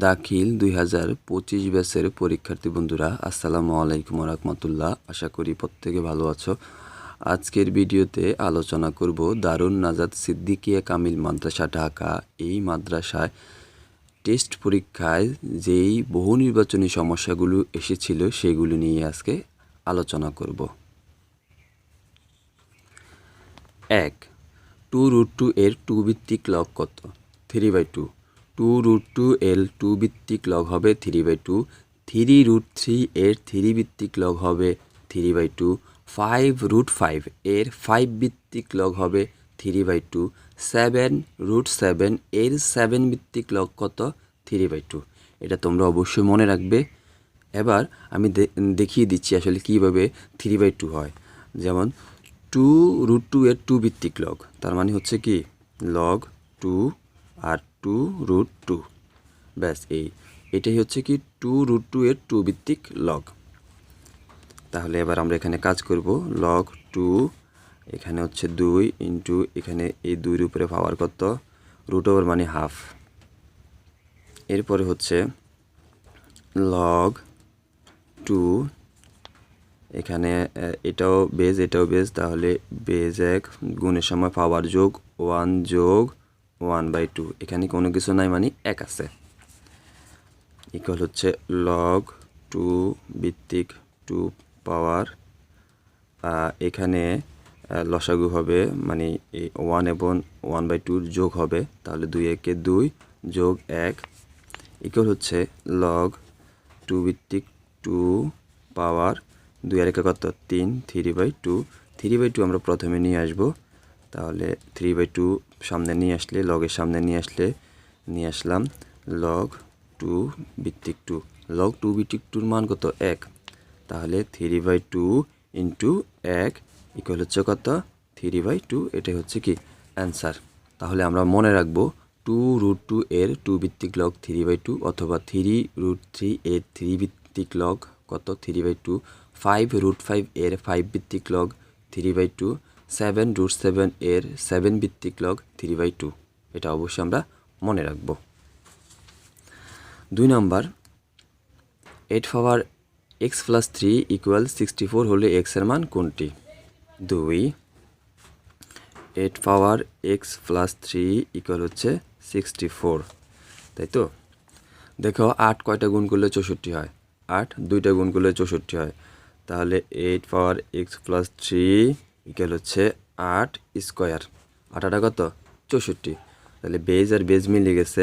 দাখিল দুই হাজার পঁচিশ ব্যাচের পরীক্ষার্থী বন্ধুরা, আসসালামু আলাইকুম রহমতুল্লাহ। আশা করি প্রত্যেকে ভালো আছো। আজকের ভিডিওতে আলোচনা করব দারুণ নাজাদ সিদ্দিকিয়া কামিল মাদ্রাসা ঢাকা। এই মাদ্রাসায় টেস্ট পরীক্ষায় যেই বহু নির্বাচনী সমস্যাগুলো এসেছিল সেগুলো নিয়ে আজকে আলোচনা করব। এক, টু রুট টু এর টু ভিত্তিক লগ কত? Three by two. Two root two L two ভিত্তিক লগ হবে three by two. Three root three এর থ্রি ভিত্তিক লগ হবে three by two. Five root five এর ফাইভ ভিত্তিক লগ হবে three by two. Seven root seven এর seven ভিত্তিক লগ কত? Three by two. এটা তোমরা অবশ্যই মনে রাখবে। এবার আমি দেখিয়ে দিচ্ছি আসলে কীভাবে থ্রি বাই টু হয়। যেমন টু রুট টু এর টু ভিত্তিক লগ। তার মানে হচ্ছে কি? লগ টু আর টু রুট টু। ব্যাস, এই, এটাই হচ্ছে কি টু রুট টু এর টু ভিত্তিক লগ তাহলে এবার আমরা এখানে কাজ করব লগ টু, এখানে হচ্ছে দুই ইন্টু, এখানে এই দুইয়ের উপরে পাওয়ার কত? রুট ওভার মানে হাফ এরপরে হচ্ছে লগ টু, এখানে এটাও বেজ এটাও বেজ তাহলে বেজ এক গুণের সময় পাওয়ার যোগ ওয়ান যোগ ওয়ান বাই টু। এখানে কোনো কিছু নাই মানে এক আছে। ইকুয়াল হচ্ছে লগ টু ভিত্তিক টু পাওয়ার এখানে লসাগু হবে মানে ওয়ান এবং ওয়ান বাই টুর যোগ হবে, তাহলে দুই একে দুই যোগ এক। ইকুয়াল হচ্ছে লগ টু ভিত্তিক টু পাওয়ার দুই আর একে কত? তিন three by two three by two আমরা প্রথমে নিয়ে আসব। তাহলে থ্রি বাই টু সামনে নিয়ে আসলে লগের সামনে নিয়ে আসলে, নিয়ে আসলাম লগ টু ভিত্তিক টু লগ টু ভিত্তিক টুর মান কত? এক। তাহলে থ্রি বাই টু ইন্টু এক ইকুয়াল হচ্ছে কত? থ্রি বাই টু এটাই হচ্ছে কি? অ্যান্সার তাহলে আমরা মনে রাখব টু রুট টু এর টু ভিত্তিক লগ থ্রি বাই টু অথবা থ্রি রুট থ্রি এর থ্রি ভিত্তিক লগ কত? Three by two five root five এর ফাইভ ভিত্তিক log three by two seven root seven এর সেভেন ভিত্তিক লগ থ্রি বাই টু এটা অবশ্যই আমরা মনে রাখব। দুই নম্বর eight power x plus three equal sixty four হলে এক্সের মান কোনটি? দুই eight power x plus three equal হচ্ছে সিক্সটি ফোর তাই তো? দেখো, আট কয়টা গুণ করলে চৌষট্টি হয়? আট, দুইটা গুণ করলে চৌষট্টি হয়। তাহলে eight power x plus three equal হচ্ছে আট স্কোয়ার। আট আটা কত? চৌষট্টি। তাহলে বেজ আর বেজ মিলে গেছে।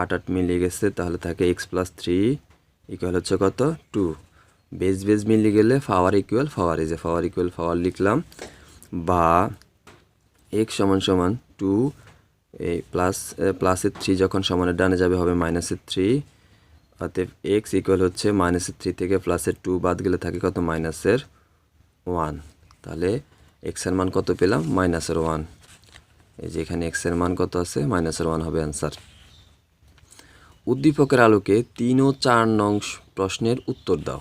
আট আট মিলে গেছে, তাহলে থাকে এক্স প্লাস থ্রি ইকুয়াল হচ্ছে কত? টু। বেজ বেজ মিলে গেলে পাওয়ার ইকুয়াল পাওয়ার, এই যে পাওয়ার ইকুয়াল পাওয়ার লিখলাম। বা এক্স সমান সমান টু, এই প্লাস প্লাসের থ্রি যখন সমানের ডানে যাবে, হবে মাইনাসের থ্রি। অতএব এক্স ইকুয়াল হচ্ছে মাইনাসের থ্রি থেকে প্লাসের টু বাদ গেলে থাকে কত? মাইনাসের ওয়ান। তাহলে এক্সের মান কত পেলাম? মাইনাসের ওয়ান এই যে এখানে এক্সের মান কত আছে? মাইনাসের ওয়ান হবে অ্যান্সার উদ্দীপকের আলোকে তিন ও চার নং প্রশ্নের উত্তর দাও।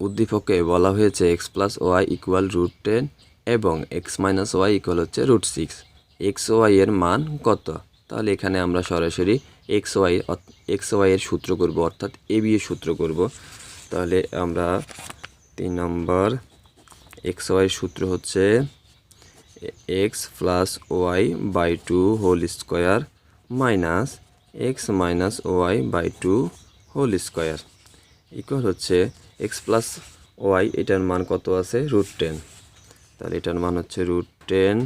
উদ্দীপকে বলা হয়েছে x plus y equal root ten এবং এক্স মাইনাস ওয়াই ইকুয়াল হচ্ছে রুট সিক্স এক্স ওয়াই এর মান কত? তাহলে এখানে আমরা সরাসরি এক্স ওয়াই এক্স ওয়াই এর সূত্র করব, অর্থাৎ এ বি এর সূত্র করব। তাহলে আমরা তিন নম্বর, এক্স ওয়াই সূত্র হচ্ছে x plus y by two whole square minus x minus y by two whole square. Equal হচ্ছে এক্স প্লাস ওয়াই, এটার মান কত আছে? Root ten. তাহলে এটার মান হচ্ছে root ten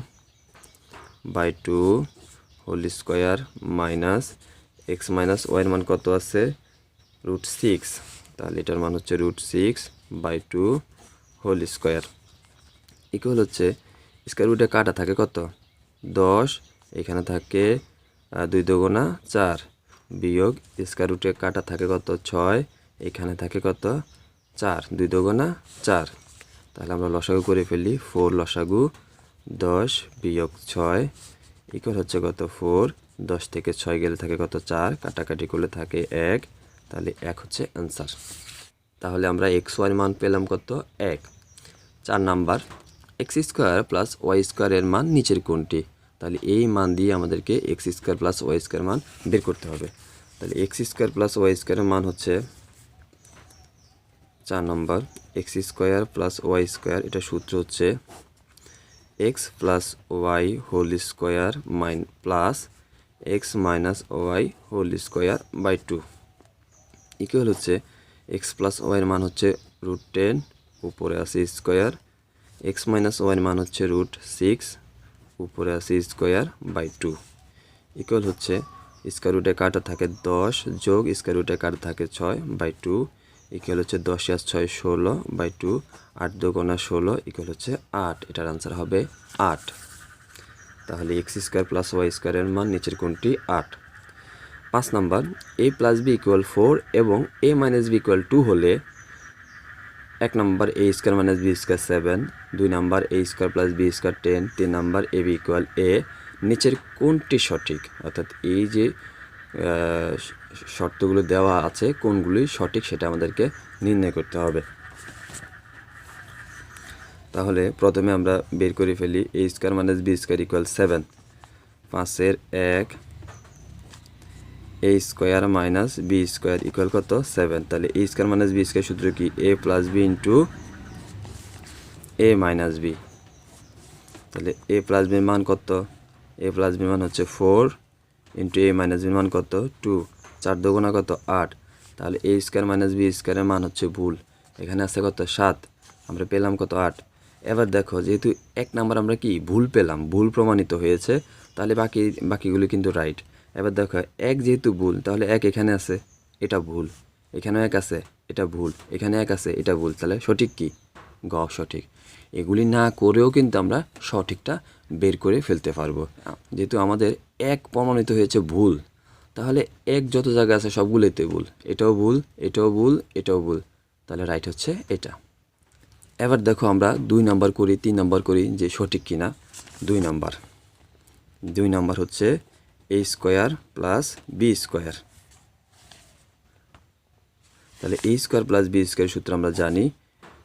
by two whole square minus x minus ওয়াইয়ের মান কত আছে? Root six. তাহলে এটার মান হচ্ছে root six by two whole square equal হচ্ছে স্কোয়ার রুটে কাটা থাকে কত? দশ, এখানে থাকে দুই দোগুণা চার। বিয়োগ স্কোয়ার রুটে কাটা থাকে কত? ছয়, এখানে থাকে কত? চার, দুই দোগুণা চার। তাহলে আমরা লসাগু করে ফেলি ফোর লসাগু, দশ বিয়োগ ছয় ইকুয়াল হচ্ছে কত? ফোর দশ থেকে ছয় গেলে থাকে কত? চার, কাটাকাটি করলে থাকে এক। তাহলে এক হচ্ছে অ্যান্সার তাহলে আমরা এক্স ওয়াই মান পেলাম কত? এক। চার number x square plus y স্কোয়ারের মান নিচের কোনটি? তাহলে এই মান দিয়ে আমাদেরকে x square plus y square মান বের করতে হবে। তাহলে এক্স স্কোয়ার প্লাস ওয়াই স্কোয়ারের মান হচ্ছে চার নম্বর x square plus y square এটা সূত্র হচ্ছে x plus y whole square minus plus x minus y whole square by two equal হচ্ছে এক্স প্লাস ওয়াইয়ের মান হচ্ছে রুট টেন উপরে আছে স্কোয়ার এক্স মাইনাস ওয়াইয়ের মান হচ্ছে রুট সিক্স উপরে আছে স্কোয়ার বাই টু ইকুয়াল হচ্ছে স্কোয়ার রুটে কাটা থাকে দশ যোগ স্কোয়ার রুটে কাটা থাকে ছয় বাই টু ইকুয়াল হচ্ছে দশ আর ছয় ষোলো বাই টু আট দুগুণা ষোলো ইকুয়াল হচ্ছে আট। এটার আনসার হবে আট। তাহলে এক্স স্কোয়ার প্লাস ওয়াই স্কোয়ারের মান নিচের কোনটি আট। পাঁচ number A plus B equal four এবং A minus B equal two হলে এক নম্বর A square minus B square seven দুই number A square plus B square ten তিন number A B equal A নিচের কোনটি সঠিক? অর্থাৎ এই যে শর্তগুলো দেওয়া আছে, কোনগুলি সঠিক সেটা আমাদেরকে নির্ণয় করতে হবে। তাহলে প্রথমে আমরা বের করে ফেলি A square minus B square equal seven পাঁচের এক A square minus B square equal কত? সেভেন তাহলে A square minus B square সূত্র কি? A plus B into A minus B তাহলে এ প্লাস বির মান কত? এ প্লাস বির মান হচ্ছে ফোর ইন্টু এ মাইনাস বির মান কত? টু চার দুগুণা কত? আট। তাহলে এ স্কোয়ার মাইনাস বি স্কোয়ারের মান হচ্ছে ভুল। এখানে আছে কত? সাত। আমরা পেলাম কত? আট। এবার দেখো, যেহেতু এক নাম্বার আমরা কি? ভুল পেলাম। ভুল প্রমাণিত হয়েছে। তাহলে বাকি বাকিগুলো কিন্তু রাইট এবার দেখো, এক যেহেতু ভুল, তাহলে এক এখানে আছে, এটা ভুল। এখানেও এক আছে, এটা ভুল। এখানে এক আছে, এটা ভুল। তাহলে সঠিক কি? গ, সঠিক। এগুলি না করেও কিন্তু আমরা সঠিকটা বের করে ফেলতে পারব। যেহেতু আমাদের এক প্রমাণিত হয়েছে ভুল, তাহলে এক যত জায়গা আছে সবগুলোতে ভুল। এটাও ভুল এটাও ভুল এটাও ভুল। তাহলে রাইট হচ্ছে এটা। এবার দেখো আমরা দুই নাম্বার করি, তিন নাম্বার করি যে সঠিক কিনা। দুই নাম্বার। দুই নাম্বার হচ্ছে A square plus B square তাহলে A square plus B square সূত্র আমরা জানি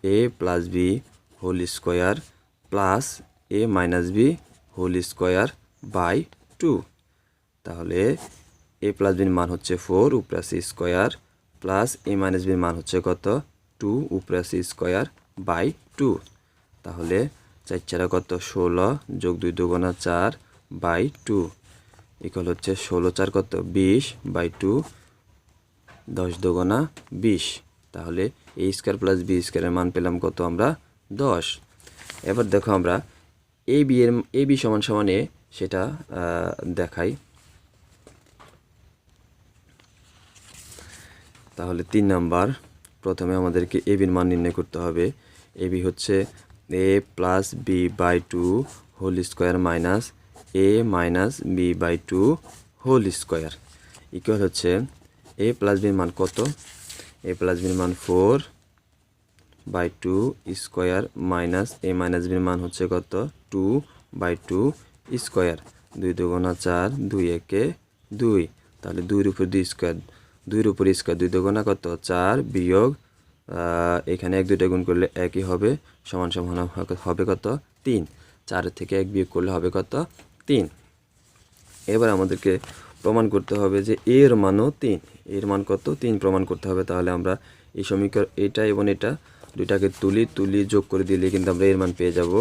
A plus B whole square plus A minus B whole square by two তাহলে এ প্লাস বির মান হচ্ছে ফোর উপরে আছে স্কোয়ার প্লাস এ মাইনাস বির মান হচ্ছে কত? টু উপরে আছে স্কোয়ার বাই টু তাহলে চার চারা কত? ষোলো যোগ দুই দুগুণা চার বাই টু ইকুয়াল হচ্ছে ষোলো চার কত? বিশ বাই টু, দশ দুগুণা বিশ। তাহলে এ স্কোয়ার প্লাস বি স্কোয়ারের মান পেলাম কত আমরা? দশ। এবার দেখো আমরা এ বি এর, এ বি সমান সমান এ সেটা দেখাই। তাহলে তিন নাম্বার, প্রথমে আমাদেরকে এ বির মান নির্ণয় করতে হবে। এ বি হচ্ছে A plus B by two whole square minus A minus B by two whole square equal হচ্ছে এ প্লাস বির মান কত? এ প্লাস বির মান four by two square minus A minus বির মান হচ্ছে কত? টু বাই টু স্কোয়ার দুই দুগুণা চার, দুই একে দুই। তাহলে দুইয়ের উপর দুই স্কোয়ার দুইয়ের উপর স্কোয়ার দুই দুগুণা কত? চার বিয়োগ এখানে এক দুইটা গুণ করলে একই হবে, সমান সমান হবে- কত? তিন। চারের থেকে এক বিয়োগ করলে হবে কত? তিন। এবার আমাদেরকে প্রমাণ করতে হবে যে এর মানও তিন। এর মান কত? তিন প্রমাণ করতে হবে। তাহলে আমরা এই সমীকরণ এটা এবং এটা দুইটাকে তুলি তুলি, যোগ করে দিলে কিন্তু আমরা এর মান পেয়ে যাব।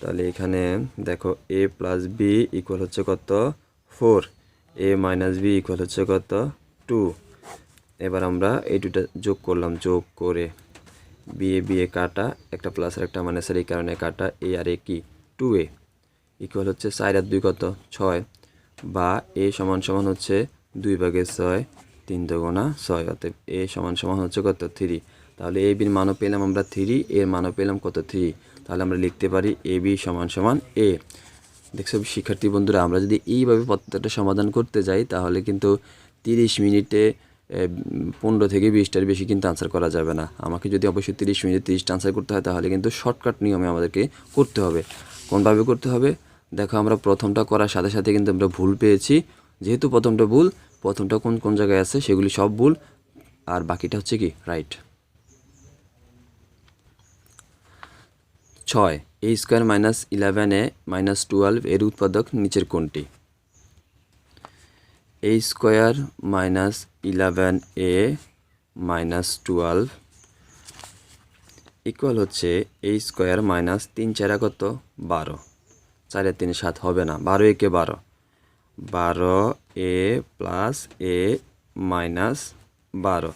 তাহলে এখানে দেখো এ প্লাস বি ইকুয়াল হচ্ছে কত? Four A minus B equal হচ্ছে কত? টু এবার আমরা এই দুটা যোগ করলাম, যোগ করে বিয়ে বিয়ে কাটা, একটা প্লাস আর একটা মাইনাসের এই কারণে কাটা এ আর এ কি? টু এ ইকুয়াল হচ্ছে চার আর দুই কত? ছয়। বা এ সমান সমান হচ্ছে দুই ভাগের ছয়, তিন দুগুণা ছয়। অতএব এ সমান সমান হচ্ছে কত? থ্রি তাহলে এ বির মানও পেলাম আমরা থ্রি এর মানও পেলাম কত? থ্রি তাহলে আমরা লিখতে পারি এ বি সমান সমান এ দেখছ শিক্ষার্থী বন্ধুরা, আমরা যদি এইভাবে প্রত্যেকটা সমাধান করতে যাই, তাহলে কিন্তু তিরিশ মিনিটে পনেরো থেকে বিশটার বেশি কিন্তু আনসার করা যাবে না। আমাকে যদি অবশ্যই তিরিশ মিনিটে তিরিশটা আনসার করতে হয়, তাহলে কিন্তু শর্টকাট নিয়মে আমাদেরকে করতে হবে। কোনভাবে করতে হবে? দেখো আমরা প্রথমটা করার সাথে সাথে কিন্তু আমরা ভুল পেয়েছি। যেহেতু প্রথমটা ভুল, প্রথমটা কোন কোন জায়গায় আছে সেগুলি সব ভুল। আর বাকিটা হচ্ছে কি? রাইট ছয় A square minus eleven A minus twelve এর উৎপাদক নিচের কোনটি? A square minus eleven A minus twelve equal হচ্ছে এ স্কোয়ার মাইনাস তিন চারা কত? বারো। চারে তিন সাত হবে না। বারো একে বারো। বারো এ প্লাস এ মাইনাস বারো।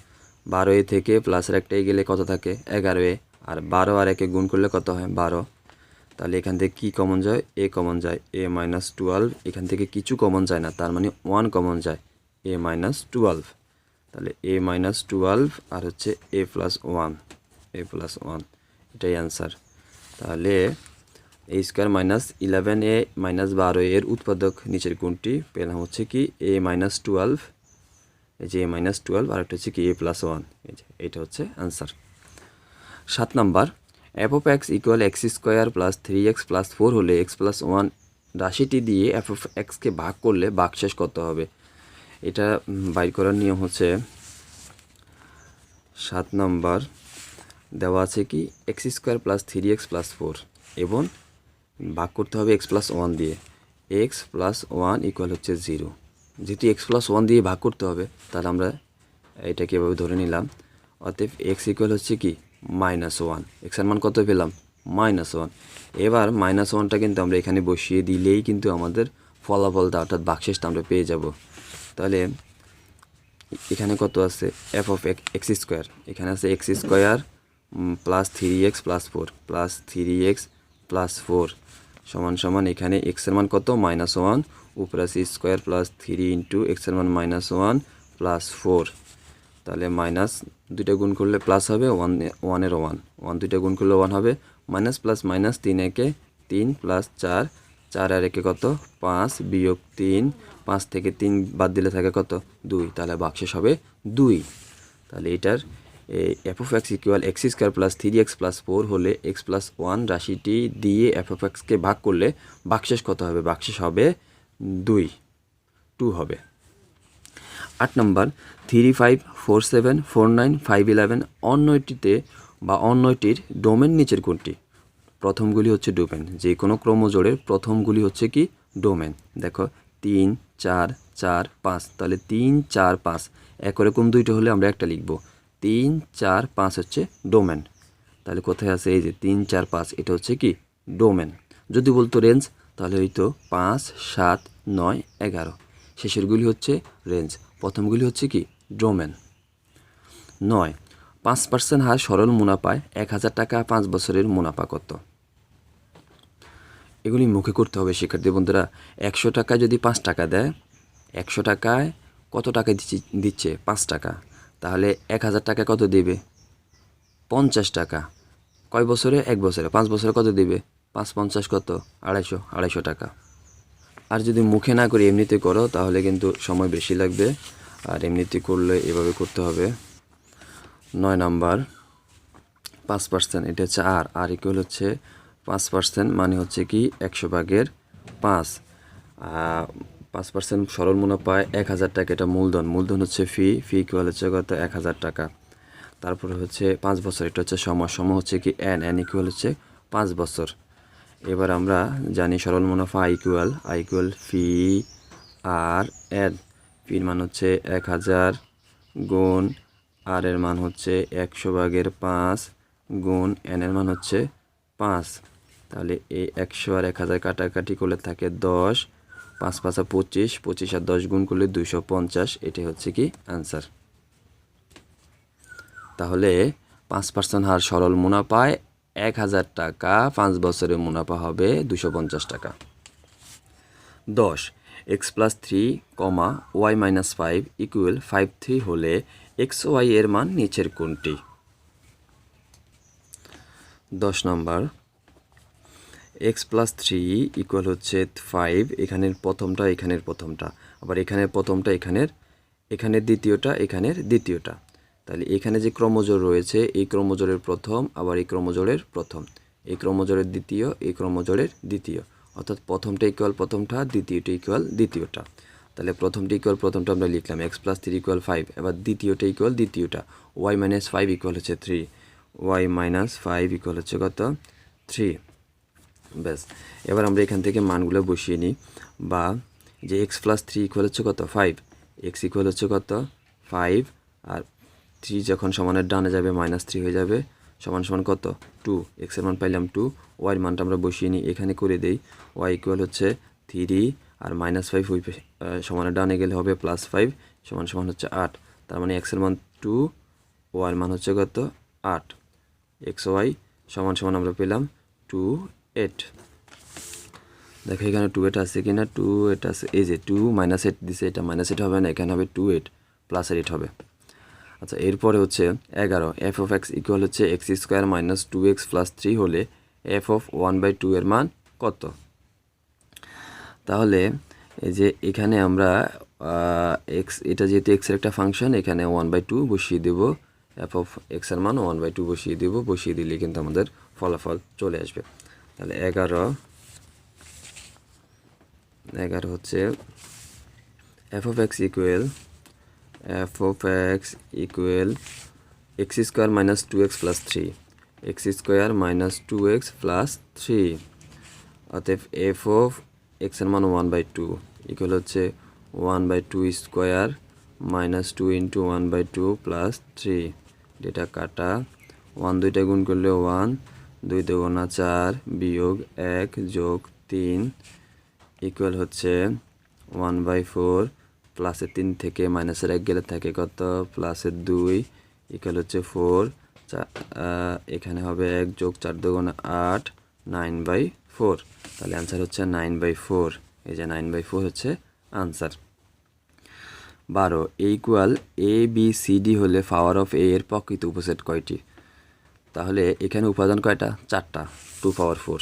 বারো এ থেকে প্লাসের একটাই গেলে কত থাকে? এগারো এ। আর বারো আর একে গুণ করলে কত হয়? বারো। তাহলে এখান থেকে কী কমন যায়? এ কমন যায়। এ মাইনাস টুয়েলভ এখান থেকে কিছু কমন যায় না। তার মানে ওয়ান কমন যায়। এ মাইনাস টুয়েলভ তাহলে এ মাইনাস টুয়েলভ আর হচ্ছে A plus one A plus one এটাই অ্যান্সার তাহলে A square minus eleven A minus বারো এর উৎপাদক নিচের কোনটি পেলাম হচ্ছে কি এ মাইনাস টুয়েলভ এই যে এ মাইনাস টুয়েলভ আর একটা হচ্ছে কি এ প্লাস ওয়ান এই যে এইটা হচ্ছে অ্যান্সার সাত number F of X equal X square plus three X plus four হলে এক্স প্লাস ওয়ান রাশিটি দিয়ে এফ অফ এক্সকে ভাগ করলে ভাগশেষ কত হবে? এটা বাইর করার নিয়ম হচ্ছে সাত নাম্বার, দেওয়া আছে কি X square plus three X plus four এবং ভাগ করতে হবে এক্স প্লাস ওয়ান দিয়ে। এক্স প্লাস ওয়ান ইকুয়াল হচ্ছে জিরো যেহেতু এক্স প্লাস ওয়ান দিয়ে ভাগ করতে হবে, তাহলে আমরা এটাকে এভাবে ধরে নিলাম। অতএব এক্স ইকুয়াল হচ্ছে কি? মাইনাস ওয়ান এক্সের মান কত পেলাম? মাইনাস ওয়ান এবার মাইনাস ওয়ানটা কিন্তু আমরা এখানে বসিয়ে দিলেই কিন্তু আমাদের ফলাফলটা অর্থাৎ বাকশেষটা আমরা পেয়ে যাব। তাহলে এখানে কত আছে? এফ অফ এক্স স্কোয়ার এখানে আছে X square plus three X plus four plus three X plus four সমান সমান এখানে এক্সের মান কত? মাইনাস ওয়ান উপরে আছে স্কোয়ার প্লাস থ্রি ইন্টু এক্সের মান মাইনাস ওয়ান প্লাস ফোর তাহলে মাইনাস দুইটা গুণ করলে প্লাস হবে ওয়ান ওয়ানের ওয়ান ওয়ান দুইটা গুণ করলে ওয়ান হবে। মাইনাস প্লাস মাইনাস তিন একে তিন প্লাস চার। চার আর একে কত? পাঁচ বিয়োগ তিন। পাঁচ থেকে তিন বাদ দিলে থাকে কত? দুই। তাহলে বাক্সেস হবে দুই। তাহলে এটার F of X equal X square plus three X plus four হলে এক্স প্লাস ওয়ান রাশিটি দিয়ে এফ অফ এক্সকে ভাগ করলে বাক্সেস কত হবে? বাক্সেস হবে দুই টু হবে। আট নম্বর three five four seven four nine five eleven অন্যটিতে বা অন্যটির ডোমেন নিচের কোনটি? প্রথমগুলি হচ্ছে ডোমেন যে কোনো ক্রমজোড়ের প্রথমগুলি হচ্ছে কি? ডোমেন দেখো, তিন, চার চার, পাঁচ, তাহলে তিন, চার, পাঁচ, এক রকম দুইটা হলে আমরা একটা লিখব? তিন চার পাঁচ হচ্ছে ডোমেন তাহলে কোথায় আছে এই যে তিন চার পাঁচ, এটা হচ্ছে কি? ডোমেন যদি বলতো রেঞ্জ তাহলে হয়তো পাঁচ, সাত, নয়, এগারো। শেষেরগুলি হচ্ছে রেঞ্জ প্রথমগুলি হচ্ছে কি? ডোমেন নয়, পাঁচ পার্সেন্ট হার সরল মুনাফায় এক হাজার টাকা পাঁচ বছরের মুনাফা কত এগুলি মুখে করতে হবে, শিক্ষার্থী বন্ধুরা। একশো টাকা যদি পাঁচ টাকা দেয়, একশো টাকায় কত টাকা দিচ্ছে? পাঁচ টাকা। তাহলে এক হাজার টাকা কত দেবে? পঞ্চাশ টাকা। কয় বছরে? এক বছরে। পাঁচ বছরে কত দেবে? পাঁচ পঞ্চাশ কত? আড়াইশো আড়াইশো টাকা। আর যদি মুখে না করে, এমনিতে করো, তাহলে কিন্তু সময় বেশি লাগবে। আর এমনিতে করলে এভাবে করতে হবে। নয় নাম্বার। পাঁচ পার্সেন্ট, এটা হচ্ছে আর। আর ইকুয়াল হচ্ছে পাঁচ পার্সেন্ট মানে হচ্ছে কি, একশো ভাগের পাঁচ। পাঁচ পার্সেন্ট সরল মুনাফায় এক হাজার টাকা, এটা মূলধন। মূলধন হচ্ছে ফি ফি ইকুয়াল হচ্ছে কত? এক হাজার টাকা। তারপরে হচ্ছে পাঁচ বছর, এটা হচ্ছে সময়। সময় হচ্ছে কি এন এন ইকুয়াল হচ্ছে পাঁচ বছর। এবার আমরা জানি সরল মুনাফা I equal I equal P R N ফির মান হচ্ছে এক হাজার গুণ আর এর মান হচ্ছে একশো ভাগের পাঁচ গুণ এন এর মান হচ্ছে পাঁচ। তাহলে এই একশো আর এক হাজার কাটাকাটি করলে থাকে দশ। পাঁচ পাঁচা পঁচিশ পঁচিশ আর দশ গুণ করলে দুইশো পঞ্চাশ, এটাই হচ্ছে কি অ্যান্সার তাহলে পাঁচ পার্সেন্ট হার সরল মুনাফায় এক হাজার টাকা, পাঁচ বছরের মুনাফা হবে দুশো পঞ্চাশ টাকা। দশ এক্স প্লাস থ্রি কমা Y minus five equal five three হলে এক্স ওয়াই এর মান নিচের কোনটি? দশ নম্বর এক্স প্লাস থ্রি ইকুয়াল হচ্ছে ফাইভ এখানের প্রথমটা এখানের প্রথমটা। আবার এখানের প্রথমটা, এখানের এখানের দ্বিতীয়টা এখানের দ্বিতীয়টা। তাহলে এখানে যে ক্রমজোড় রয়েছে, এই ক্রমজোড়ের প্রথম, আবার এই ক্রমজোড়ের প্রথম। এই ক্রমজোড়ের দ্বিতীয়, এই ক্রমজোড়ের দ্বিতীয়। অর্থাৎ প্রথমটা ইকুয়াল প্রথমটা, দ্বিতীয়টা ইকুয়াল দ্বিতীয়টা। তাহলে প্রথমটা ইকুয়াল প্রথমটা আমরা লিখলাম X plus three equal five এবার দ্বিতীয়টা ইকুয়াল দ্বিতীয়টা। ওয়াই মাইনাস ফাইভ ইকুয়াল হচ্ছে three Y minus five equal হচ্ছে কত? থ্রি ব্যাস। এবার আমরা এখান থেকে মানগুলো বসিয়ে নিই। বা যে এক্স প্লাস থ্রি ইকুয়াল হচ্ছে কত? ফাইভ এক্স ইকুয়াল হচ্ছে কত? ফাইভ আর থ্রি যখন সমানের ডানে যাবে মাইনাস থ্রি হয়ে যাবে, সমান সমান কত? টু এক্সের মান পাইলাম টু ওয়াইয়ের মানটা আমরা বসিয়ে নিই। এখানে করে দেই। ওয়াই ইকুয়াল হচ্ছে থ্রি আর মাইনাস ফাইভ ওই সমানের ডানে গেলে হবে প্লাস ফাইভ সমান সমান হচ্ছে আট। তার মানে এক্সের মান টু ওয়াইয়ের মান হচ্ছে কত? আট। এক্স ওয়াই সমান সমান আমরা পেলাম টু এইট দেখো এখানে টু এইট আছে কিনা? টু এইট আছে। এই যে টু মাইনাস এইট দিছে এটা মাইনাস এইট হবে না, এখানে হবে টু এইট প্লাস এইট হবে। আচ্ছা এরপরে হচ্ছে এগারো। এফ অফ এক্স ইকুয়াল হচ্ছে X square minus two X plus three হলে F of one by two এর মান কত? তাহলে এই যে এখানে আমরা এক্স এটা যেহেতু এক্সের একটা ফাংশন এখানে ওয়ান বাই টু বসিয়ে দেব। এফ অফ এক্সের মান ওয়ান বাই টু বসিয়ে দেব। বসিয়ে দিলে কিন্তু আমাদের ফলাফল চলে আসবে। তাহলে এগারো। এগারো হচ্ছে F of X equal F of X equal X square minus two X plus three X square minus two X plus three অতএব এফ অফ এক্সের মান ওয়ান বাই টু ইকুয়াল হচ্ছে one by two square minus two into one by two plus three data কাটা। One দুইটা গুণ করলে one দুই দুগুণা চার বিয়োগ এক যোগ তিন ইকুয়াল হচ্ছে ওয়ান বাই ফোর প্লাসের তিন থেকে মাইনাসের এক গেলে থাকে কত? প্লাসের দুই ইকুয়াল হচ্ছে ফোর এখানে হবে এক যোগ চার দুগুণ আট নাইন বাই ফোর তাহলে অ্যান্সার হচ্ছে নাইন বাই ফোর এই যে নাইন বাই ফোর হচ্ছে আনসার বারো A equal A B C D হলে পাওয়ার অফ এ এর প্রকৃত উপসেট কয়টি? তাহলে এখানে উপাদান কয়টা? চারটা। টু পাওয়ার ফোর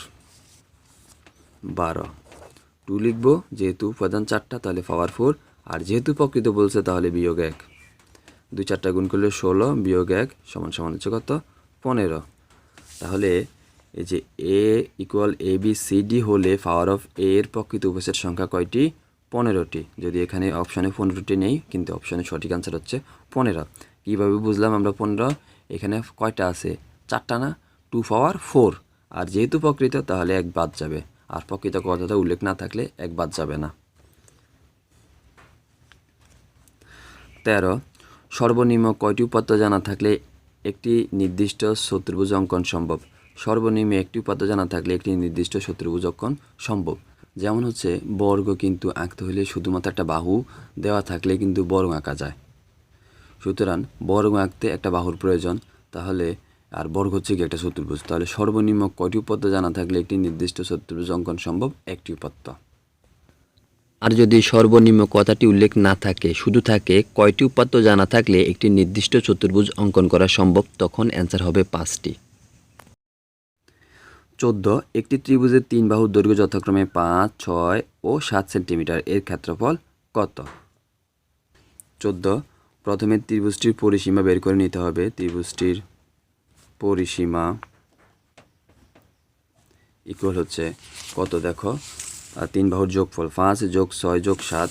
বারো। টু লিখব, যেহেতু উপাদান চারটা, তাহলে পাওয়ার ফোর আর যেহেতু প্রকৃত বলছে, তাহলে বিয়োগ এক। দুই চারটা গুণ করলে ষোলো, বিয়োগ এক সমান সমান হচ্ছে কত? পনেরো। তাহলে এই যে A equal A B C D হলে পাওয়ার অফ এ এর প্রকৃত উপসের সংখ্যা কয়টি? পনেরোটি। যদি এখানে অপশানে পনেরোটি নেই, কিন্তু অপশানে সঠিক আনসার হচ্ছে পনেরো। কীভাবে বুঝলাম আমরা পনেরো? এখানে কয়টা আছে? চারটা না? টু পাওয়ার ফোর আর যেহেতু প্রকৃত, তাহলে এক বাদ যাবে। আর প্রকৃত কথাটা উল্লেখ না থাকলে এক বাদ যাবে না। তেরো। সর্বনিম্ন কয়টি উপাত্ত জানা থাকলে একটি নির্দিষ্ট শত্রুভুজ অঙ্কন সম্ভব? সর্বনিম্ন একটি উপাত্ত জানা থাকলে একটি নির্দিষ্ট শত্রুভুজ অঙ্কন সম্ভব। যেমন হচ্ছে, বর্গ কিন্তু আঁকতে হলে শুধুমাত্র একটা বাহু দেওয়া থাকলে কিন্তু বর্গ আঁকা যায়। সুতরাং বর্গ আঁকতে একটা বাহুর প্রয়োজন। তাহলে আর বর্গ হচ্ছে কি একটা চতুর্ভুজ তাহলে সর্বনিম্ন কয়টি উপাত্ত জানা থাকলে একটি নির্দিষ্ট চতুর্ভুজ অঙ্কন সম্ভব? একটি উপাত্ত আর যদি সর্বনিম্ন কথাটি উল্লেখ না থাকে শুধু থাকে কয়টি উপাত্ত জানা থাকলে একটি নির্দিষ্ট চতুর্ভুজ অঙ্কন করা সম্ভব? তখন অ্যান্সার হবে পাঁচটি। চোদ্দ একটি ত্রিভুজের তিন বাহুর দৈর্ঘ্য যথাক্রমে পাঁচ ছয় ও সাত সেন্টিমিটার। এর ক্ষেত্রফল কত? চোদ্দ প্রথমে ত্রিভুজটির পরিসীমা বের করে নিতে হবে। ত্রিভুজটির পরিসীমা ইকুয়াল হচ্ছে কত দেখো? আর তিন বাহুর যোগফল পাঁচ যোগ ছয় যোগ সাত,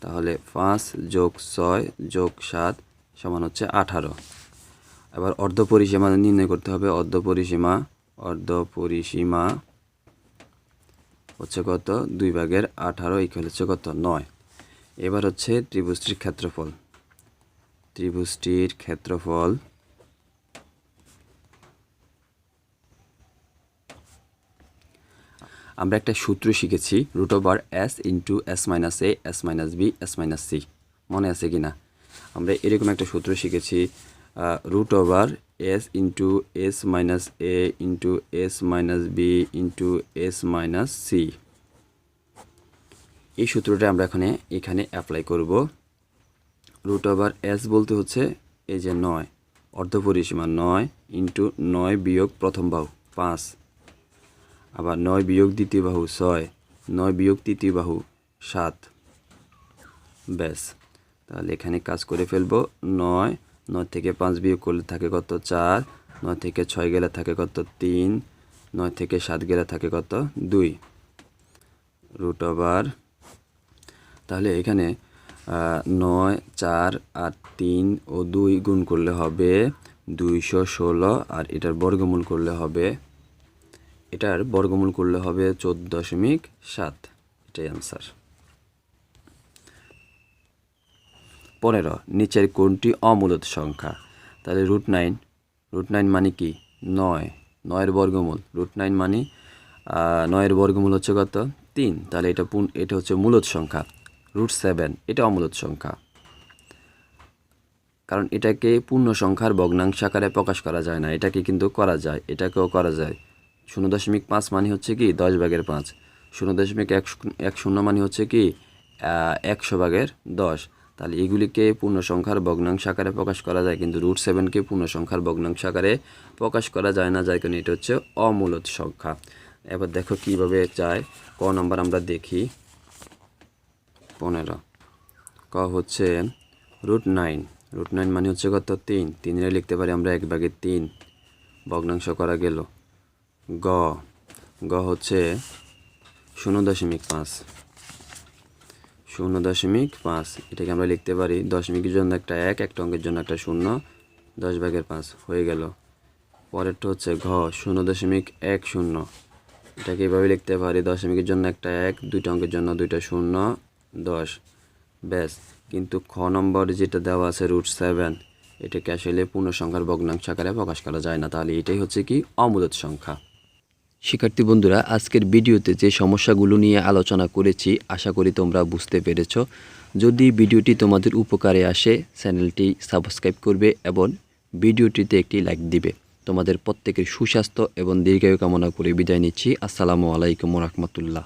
তাহলে পাঁচ যোগ ছয় যোগ সাত সমান হচ্ছে আঠারো। এবার অর্ধ পরিসীমা নির্ণয় করতে হবে, অর্ধ পরিসীমা অর্ধ পরিসীমা হচ্ছে কত? দুই ভাগের আঠারো ইকুয়াল হচ্ছে কত? নয়। এবার হচ্ছে ত্রিভুজটির ক্ষেত্রফল। ত্রিভুজটির ক্ষেত্রফল আমরা একটা সূত্র শিখেছি root over S into S minus A S minus B S minus C মনে আছে কি না আমরা এরকম একটা সূত্র শিখেছি root over S into S minus A into S minus B into S minus C এই সূত্রটা আমরা এখানে এখানে অ্যাপ্লাই করব। রুট ওভার এস বলতে হচ্ছে, এই যে নয়, অর্ধপরিসীমা নয় ইন্টু নয় বিয়োগ প্রথম বাহু, পাঁচ। আবার নয় বিয়োগ দ্বিতীয় বাহু ছয়, নয় বিয়োগ তৃতীয় বাহু সাত। ব্যাস, তাহলে এখানে কাজ করে ফেলব। নয় নয় থেকে পাঁচ বিয়োগ করলে থাকে কত চার, নয় থেকে ছয় গেলে থাকে কত তিন, নয় থেকে সাত গেলে থাকে কত দুই। রুট ওভার, তাহলে এখানে নয়, চার আর তিন ও দুই গুণ করলে হবে দুইশো ষোলো আর এটার বর্গমূল করলে হবে এটার বর্গমূল করলে হবে চোদ্দ দশমিক সাত। এটাই অ্যান্সার পনেরো, নিচের কোনটি অমূলত সংখ্যা। তাহলে রুট নাইন রুট নাইন মানে কি? নয়। নয়ের বর্গমূল রুট নাইন মানে নয়ের বর্গমূল হচ্ছে কত? তিন। তাহলে এটা পুন, এটা হচ্ছে মূলত সংখ্যা। রুট সেভেন এটা অমূলত সংখ্যা। কারণ এটাকে পূর্ণ সংখ্যার ভগ্নাংশ আকারে প্রকাশ করা যায় না। এটাকে কিন্তু করা যায়। এটাকেও করা যায়। শূন্য দশমিক পাঁচ মানে হচ্ছে কি দশ ভাগের পাঁচ। শূন্য দশমিক এক এক শূন্য মানে হচ্ছে কি একশো ভাগের দশ। তাহলে এগুলিকে পূর্ণ সংখ্যার ভগ্নাংশ আকারে প্রকাশ করা যায়, কিন্তু রুট সেভেনকে পূর্ণ সংখ্যার ভগ্নাংশ আকারে প্রকাশ করা যায় না, যার কারণে এটা হচ্ছে অমূলত সংখ্যা। এবার দেখো কীভাবে চায় ক নম্বর আমরা দেখি। পনেরো। ক হচ্ছে রুট নাইন। রুট নাইন মানে হচ্ছে কত? তিন। তিনরে লিখতে পারি আমরা এক ভাগে তিন। ভগ্নাংশ করা গেল। গ। গ হচ্ছে শূন্য দশমিক পাঁচ। শূন্য দশমিক পাঁচ, এটাকে আমরা লিখতে পারি দশমিকের জন্য একটা এক, একটা অঙ্কের জন্য একটা শূন্য, দশ ভাগের পাঁচ, হয়ে গেল। পরেরটা হচ্ছে ঘ, শূন্য দশমিক এক শূন্য। এটাকে এভাবে লিখতে পারি, দশমিকের জন্য একটা এক, দুইটা অঙ্কের জন্য দুইটা শূন্য, দশ। ব্যাস, কিন্তু খ নম্বর যেটা দেওয়া আছে রুট সেভেন, এটাকে আসলে পূর্ণ সংখ্যার ভগ্নাংশ আকারে প্রকাশ করা যায় না। তাহলে এটাই হচ্ছে কি, অমূলত সংখ্যা। শিক্ষার্থী বন্ধুরা, আজকের ভিডিওতে যে সমস্যাগুলো নিয়ে আলোচনা করেছি, আশা করি তোমরা বুঝতে পেরেছ। যদি ভিডিওটি তোমাদের উপকারে আসে, চ্যানেলটি সাবস্ক্রাইব করবে এবং ভিডিওটিতে একটি লাইক দিবে। তোমাদের প্রত্যেকের সুস্বাস্থ্য এবং দীর্ঘায়ু কামনা করে বিদায় নিচ্ছি। আসসালামু আলাইকুম রহমতুল্লাহ।